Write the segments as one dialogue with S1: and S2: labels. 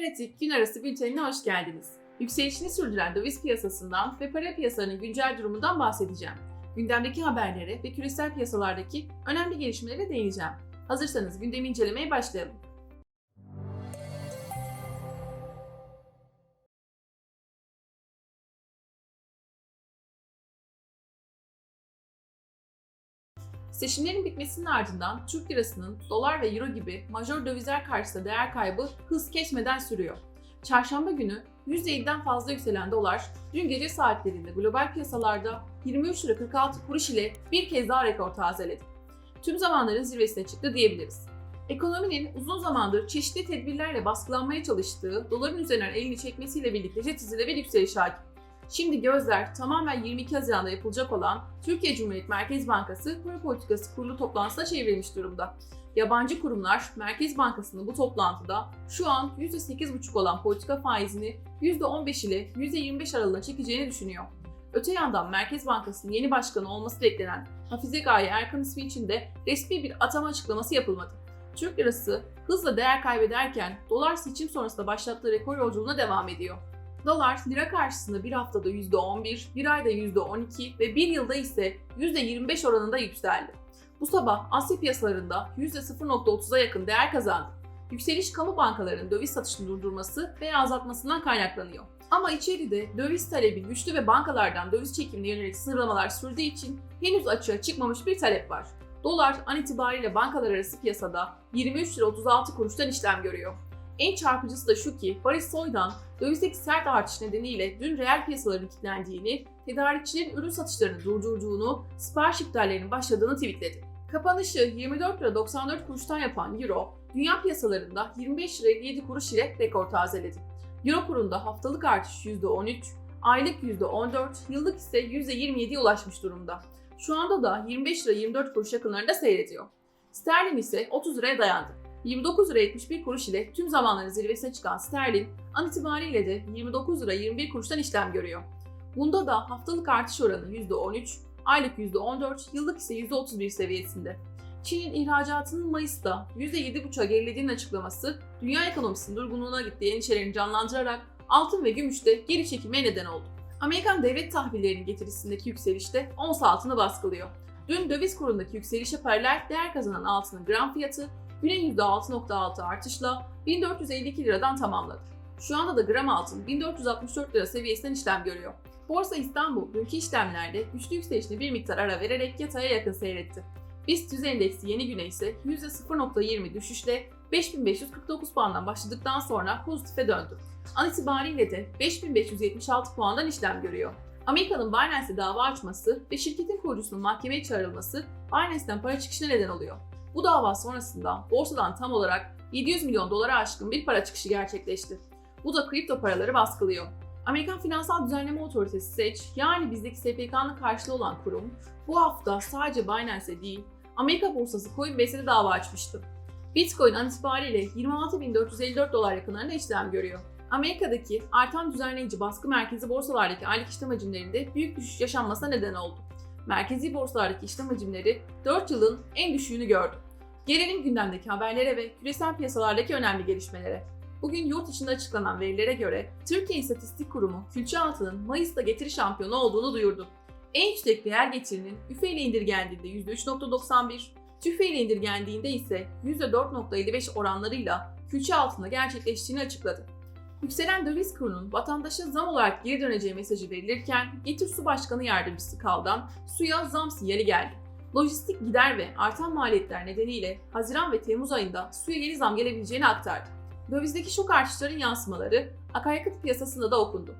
S1: Analitik gün arası bültenine hoş geldiniz. Yükselişini sürdüren döviz piyasasından ve para piyasalarının güncel durumundan bahsedeceğim. Gündemdeki haberlere ve küresel piyasalardaki önemli gelişmelere değineceğim. Hazırsanız gündemi incelemeye başlayalım. Seçimlerin bitmesinin ardından Türk lirasının dolar ve euro gibi majör dövizler karşısında değer kaybı hız kesmeden sürüyor. Çarşamba günü %7'den fazla yükselen dolar, dün gece saatlerinde global piyasalarda 23 lira 46 kuruş ile bir kez daha rekor tazeledi. Tüm zamanların zirvesine çıktı diyebiliriz. Ekonominin uzun zamandır çeşitli tedbirlerle baskılanmaya çalıştığı doların üzerinden elini çekmesiyle birlikte jet bir yükseliş hakim. Şimdi gözler tamamen 22 Haziran'da yapılacak olan Türkiye Cumhuriyet Merkez Bankası para politikası kurulu toplantısına çevrilmiş durumda. Yabancı kurumlar Merkez Bankası'nın bu toplantıda şu an %8,5 olan politika faizini %15 ile %25 aralığına çekeceğini düşünüyor. Öte yandan Merkez Bankası'nın yeni başkanı olması beklenen Hafize Gaye Erkan ismi için de resmi bir atama açıklaması yapılmadı. Türk lirası hızla değer kaybederken dolar seçim sonrasında başlattığı rekor yolculuğuna devam ediyor. Dolar lira karşısında bir haftada %11, bir ayda %12 ve bir yılda ise %25 oranında yükseldi. Bu sabah Asya piyasalarında %0.30'a yakın değer kazandı. Yükseliş kamu bankalarının döviz satışını durdurması veya azaltmasından kaynaklanıyor. Ama içeride döviz talebi güçlü ve bankalardan döviz çekimine yönelik sınırlamalar sürdüğü için henüz açığa çıkmamış bir talep var. Dolar an itibariyle bankalar arası piyasada 23 lira 36 kuruştan işlem görüyor. En çarpıcısı da şu ki Barış Soydan dövizdeki sert artış nedeniyle dün reel piyasaların kilitlendiğini, tedarikçilerin ürün satışlarını durdurduğunu, sipariş iptallerinin başladığını tweetledi. Kapanışı 24 lira 94 kuruştan yapan Euro, dünya piyasalarında 25 lira 57 kuruş ile rekor tazeledi. Euro kurunda haftalık artış %13, aylık %14, yıllık ise %27'ye ulaşmış durumda. Şu anda da 25 lira 24 kuruş yakınlarında seyrediyor. Sterlin ise 30 liraya dayandı. 29 lira 71 kuruş ile tüm zamanların zirvesine çıkan sterlin an itibariyle de 29 lira 21 kuruştan işlem görüyor. Bunda da haftalık artış oranı %13, aylık %14, yıllık ise %31 seviyesinde. Çin'in ihracatının Mayıs'ta %7,5'a gerilediğinin açıklaması dünya ekonomisinin durgunluğuna gittiği endişelerini canlandırarak altın ve gümüşte geri çekilmeye neden oldu. Amerikan devlet tahvillerinin getirisindeki yükselişte ons altını baskılıyor. Dün döviz kurundaki yükselişe paralel değer kazanan altının gram fiyatı güne %6.6 artışla 1452 liradan tamamladı. Şu anda da gram altın 1464 lira seviyesinden işlem görüyor. Borsa İstanbul dünkü işlemlerde güçlü yükselişine bir miktar ara vererek yataya yakın seyretti. BIST 100 endeksi yeni güne ise %0.20 düşüşle 5549 puandan başladıktan sonra pozitife döndü. An itibariyle de 5576 puandan işlem görüyor. Amerika'nın Binance'e dava açması ve şirketin kurucusunun mahkemeye çağrılması Binance'den para çıkışına neden oluyor. Bu dava sonrasında borsadan tam olarak 700 milyon dolara aşkın bir para çıkışı gerçekleşti. Bu da kripto paraları baskılıyor. Amerikan Finansal Düzenleme Otoritesi SEC yani bizdeki SPK'nın karşılığı olan kurum bu hafta sadece Binance'e değil Amerika borsası Coinbase'e de dava açmıştı. Bitcoin an itibariyle 26.454 dolar yakınlarında işlem görüyor. Amerika'daki artan düzenleyici baskı merkezi borsalardaki aylık işlem hacimlerinde büyük düşüş yaşanmasına neden oldu. Merkezi borsalardaki işlem hacimleri 4 yılın en düşüğünü gördü. Gelelim gündemdeki haberlere ve küresel piyasalardaki önemli gelişmelere. Bugün yurt içinde açıklanan verilere göre Türkiye İstatistik Kurumu külçe altının Mayıs'ta getiri şampiyonu olduğunu duyurdu. En yüksek reel getirinin üfe ile indirgendiğinde %3.91, tüfe ile indirgendiğinde ise %4.55 oranlarıyla külçe altında gerçekleştiğini açıkladı. Yükselen döviz kurunun vatandaşa zam olarak geri döneceği mesajı verilirken Getir Su Başkanı Yardımcısı Kal'dan suya zam sinyali geldi. Lojistik gider ve artan maliyetler nedeniyle Haziran ve Temmuz ayında suya yeni zam gelebileceğini aktardı. Dövizdeki şok artışların yansımaları akaryakıt piyasasında da okundu.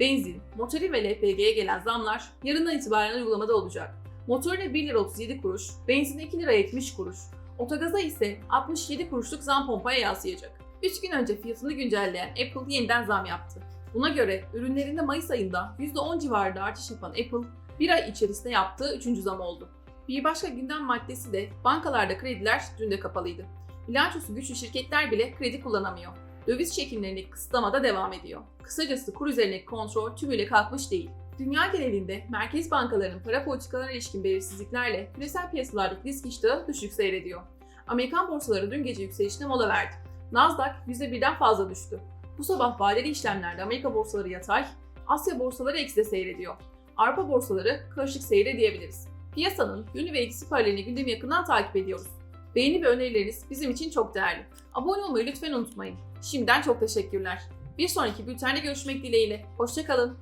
S1: Benzin, motorin ve LPG'ye gelen zamlar yarından itibaren uygulamada olacak. Motorine 1 lira 37 kuruş, benzine 2 lira 70 kuruş, otogaza ise 67 kuruşluk zam pompaya yansıyacak. 3 gün önce fiyatını güncelleyen Apple yeniden zam yaptı. Buna göre ürünlerinde Mayıs ayında %10 civarında artış yapan Apple, bir ay içerisinde yaptığı 3. zam oldu. Bir başka gündem maddesi de bankalarda krediler dün de kapalıydı. Bilançosu güçlü şirketler bile kredi kullanamıyor. Döviz çekimlerindeki kısıtlama da devam ediyor. Kısacası kur üzerindeki kontrol tümüyle kalkmış değil. Dünya genelinde merkez bankalarının para politikalarına ilişkin belirsizliklerle küresel piyasalardaki risk iştahı düşük seyrediyor. Amerikan borsaları dün gece yükselişine mola verdi. Nasdaq %1'den fazla düştü. Bu sabah vadeli işlemlerde Amerika borsaları yatay, Asya borsaları ekside seyrediyor. Avrupa borsaları karışık seyre diyebiliriz. Piyasanın günü ve ikisi paralelini gündemi yakından takip ediyoruz. Beğeni ve önerileriniz bizim için çok değerli. Abone olmayı lütfen unutmayın. Şimdiden çok teşekkürler. Bir sonraki bültende görüşmek dileğiyle. Hoşçakalın.